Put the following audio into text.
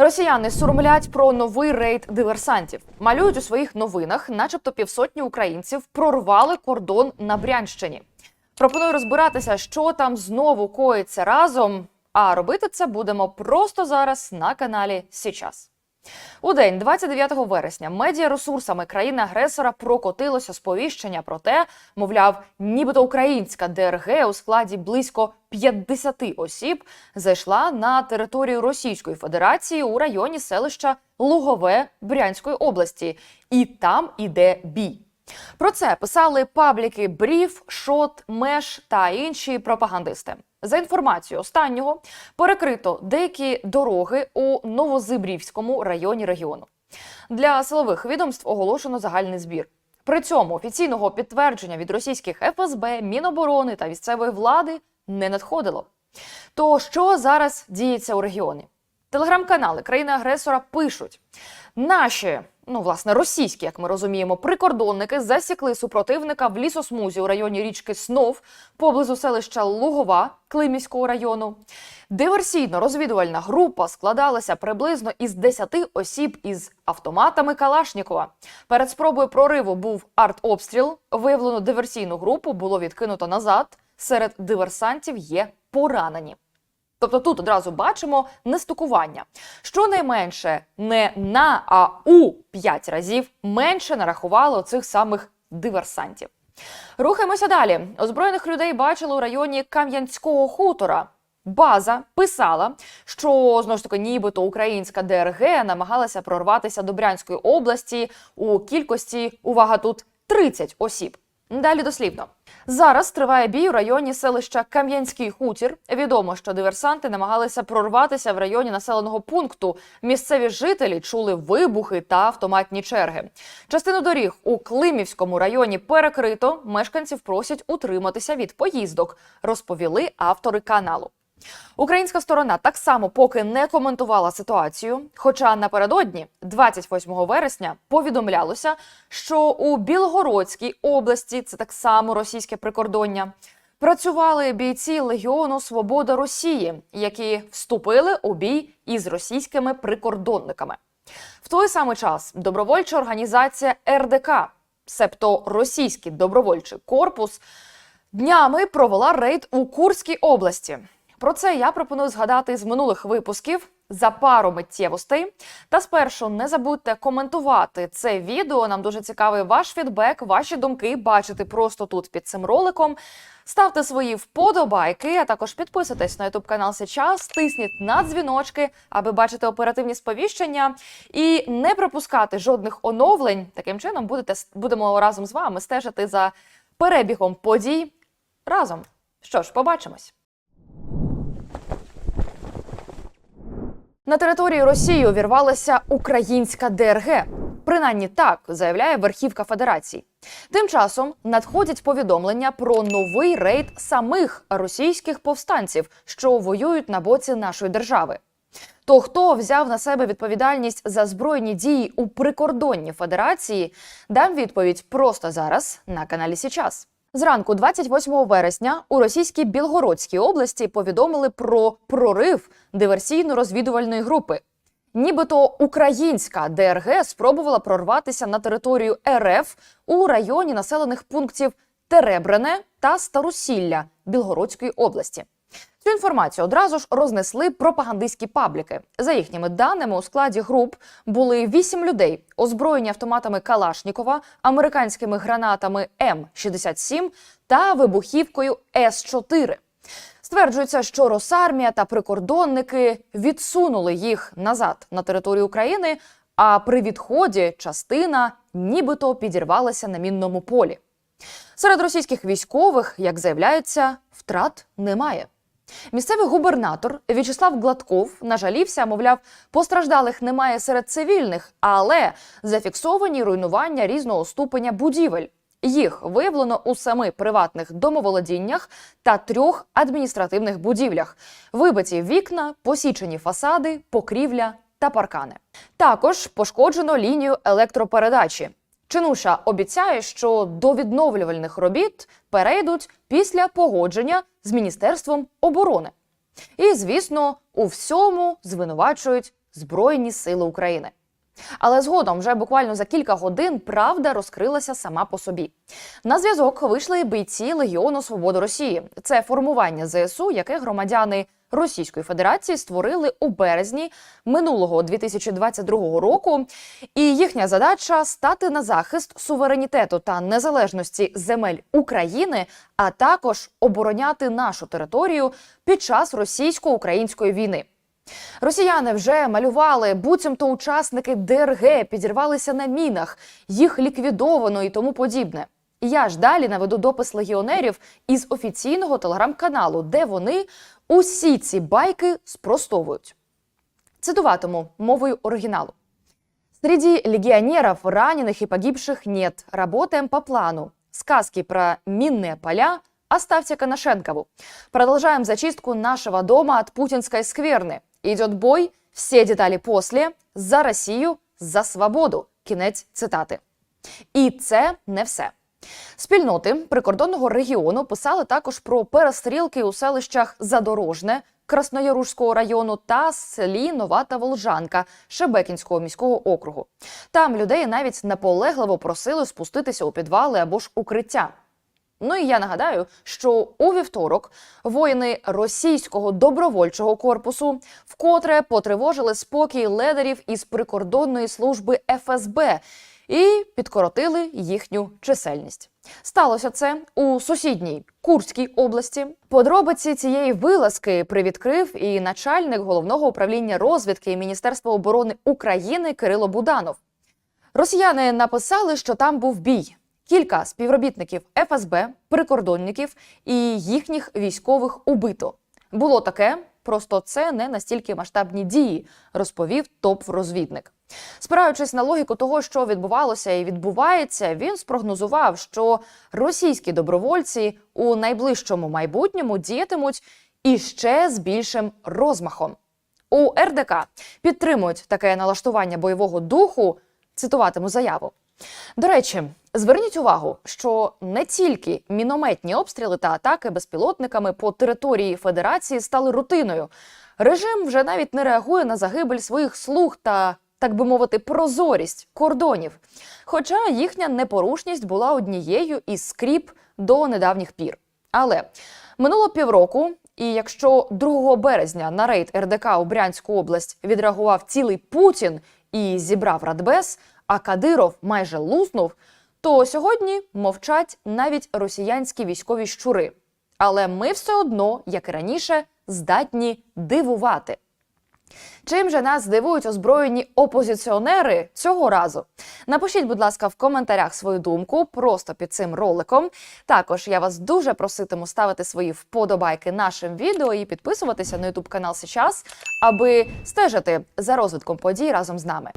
Росіяни сурмлять про новий рейд диверсантів. Малюють у своїх новинах, начебто півсотні українців прорвали кордон на Брянщині. Пропоную розбиратися, що там знову коїться разом. А робити це будемо просто зараз на каналі Січас. У день 29 вересня медіаресурсами країни-агресора прокотилося сповіщення про те, мовляв, нібито українська ДРГ у складі близько 50 осіб зайшла на територію Російської Федерації у районі селища Лугове Брянської області, і там іде бій. Про це писали пабліки Бріф, Шот, Меш та інші пропагандисти. За інформацією останнього, перекрито деякі дороги у Новозибрівському районі регіону. Для силових відомств оголошено загальний збір. При цьому офіційного підтвердження від російських ФСБ, Міноборони та місцевої влади не надходило. То що зараз діється у регіоні? Телеграм-канали країни-агресора пишуть: наші, ну власне, російські, як ми розуміємо, прикордонники засікли супротивника в лісосмузі у районі річки Снов поблизу селища Лугова Климівського району. Диверсійно-розвідувальна група складалася приблизно із 10 осіб із автоматами Калашнікова. Перед спробою прориву був артобстріл. Виявлену диверсійну групу було відкинуто назад. Серед диверсантів є поранені. Тобто тут одразу бачимо нестукування. Щонайменше не на, а у 5 разів менше нарахувало цих самих диверсантів. Рухаємося далі. Озброєних людей бачили у районі Кам'янського хутора. База писала, що знову ж таки, нібито українська ДРГ намагалася прорватися до Брянської області у кількості, увага тут 30 осіб. Далі дослівно. Зараз триває бій у районі селища Кам'янський хутір. Відомо, що диверсанти намагалися прорватися в районі населеного пункту. Місцеві жителі чули вибухи та автоматні черги. Частину доріг у Климівському районі перекрито. Мешканців просять утриматися від поїздок, розповіли автори каналу. Українська сторона так само поки не коментувала ситуацію. Хоча напередодні, 28 вересня, повідомлялося, що у Білгородській області це так само російське прикордоння. Працювали бійці Легіону Свобода Росії, які вступили у бій із російськими прикордонниками. В той самий час добровольча організація РДК, себто російський добровольчий корпус, днями провела рейд у Курській області. Про це я пропоную згадати з минулих випусків за пару миттєвостей. Та спершу не забудьте коментувати це відео. Нам дуже цікавий ваш фідбек, ваші думки бачити просто тут під цим роликом. Ставте свої вподобайки, а також підписуйтесь на youtube канал Сейчас, тисніть на дзвіночки, аби бачити оперативні сповіщення і не пропускати жодних оновлень. Таким чином будете будемо разом з вами стежити за перебігом подій разом. Що ж, побачимось. На території Росії увірвалася українська ДРГ. Принаймні так заявляє верхівка Федерації. Тим часом надходять повідомлення про новий рейд самих російських повстанців, що воюють на боці нашої держави. То хто взяв на себе відповідальність за збройні дії у прикордонні Федерації, дам відповідь просто зараз на каналі Січас. Зранку, 28 вересня, у російській Білгородській області повідомили про прорив диверсійно-розвідувальної групи. Нібито українська ДРГ спробувала прорватися на територію РФ у районі населених пунктів Теребрене та Старосілля Білгородської області. Цю інформацію одразу ж рознесли пропагандистські пабліки. За їхніми даними, у складі груп були вісім людей, озброєні автоматами Калашнікова, американськими гранатами М67 та вибухівкою С4. Стверджується, що Росармія та прикордонники відсунули їх назад на територію України, а при відході частина нібито підірвалася на мінному полі. Серед російських військових, як заявляється, втрат немає. Місцевий губернатор В'ячеслав Гладков нажалівся, мовляв, постраждалих немає серед цивільних, але зафіксовані руйнування різного ступеня будівель. Їх виявлено у семи приватних домоволодіннях та трьох адміністративних будівлях: вибиті вікна, посічені фасади, покрівля та паркани. Також пошкоджено лінію електропередачі. Чинуша обіцяє, що до відновлювальних робіт перейдуть після погодження з Міністерством оборони. І, звісно, у всьому звинувачують Збройні Сили України. Але згодом, вже буквально за кілька годин, правда розкрилася сама по собі. На зв'язок вийшли бійці Легіону Свободи Росії. Це формування ЗСУ, яке громадяни Російської Федерації створили у березні минулого 2022 року. І їхня задача стати на захист суверенітету та незалежності земель України, а також обороняти нашу територію під час російсько-української війни. Росіяни вже малювали, буцімто учасники ДРГ підірвалися на мінах, їх ліквідовано і тому подібне. Я ж далі наведу допис легіонерів із офіційного телеграм-каналу, де вони усі ці байки спростовують. Цитуватиму мовою оригіналу. Среди легионеров раненых и погибших нет. Работаем по плану. Сказки про минные поля оставьте Коношенкову. Продолжаем зачистку нашего дома от путинской скверны. Идет бой, все детали после. За Росію, за свободу. Кінець цитати. І це не все. Спільноти прикордонного регіону писали також про перестрілки у селищах Задорожне Краснояружського району та селі Нова та Волжанка Шебекінського міського округу. Там людей навіть наполегливо просили спуститися у підвали або ж укриття. Ну і я нагадаю, що у вівторок воїни російського добровольчого корпусу вкотре потривожили спокій ледерів із прикордонної служби ФСБ і підкоротили їхню чисельність. Сталося це у сусідній Курській області. Подробиці цієї вилазки привідкрив і начальник головного управління розвідки Міністерства оборони України Кирило Буданов. Росіяни написали, що там був бій. Кілька співробітників ФСБ, прикордонників і їхніх військових убито. Було таке, просто це не настільки масштабні дії, розповів топ-розвідник. Спираючись на логіку того, що відбувалося і відбувається, він спрогнозував, що російські добровольці у найближчому майбутньому діятимуть іще з більшим розмахом. У РДК підтримують таке налаштування бойового духу. Цитуватиму заяву. До речі, зверніть увагу, що не тільки мінометні обстріли та атаки безпілотниками по території Федерації стали рутиною. Режим вже навіть не реагує на загибель своїх слуг та, так би мовити, прозорість кордонів. Хоча їхня непорушність була однією із скріп до недавніх пір. Але минуло півроку, і якщо 2 березня на рейд РДК у Брянську область відреагував цілий Путін і зібрав Радбез, а Кадиров майже луснув, то сьогодні мовчать навіть росіянські військові щури. Але ми все одно, як і раніше, здатні дивувати. Чим же нас дивують озброєні опозиціонери цього разу? Напишіть, будь ласка, в коментарях свою думку просто під цим роликом. Також я вас дуже проситиму ставити свої вподобайки нашим відео і підписуватися на YouTube канал сейчас, аби стежити за розвитком подій разом з нами.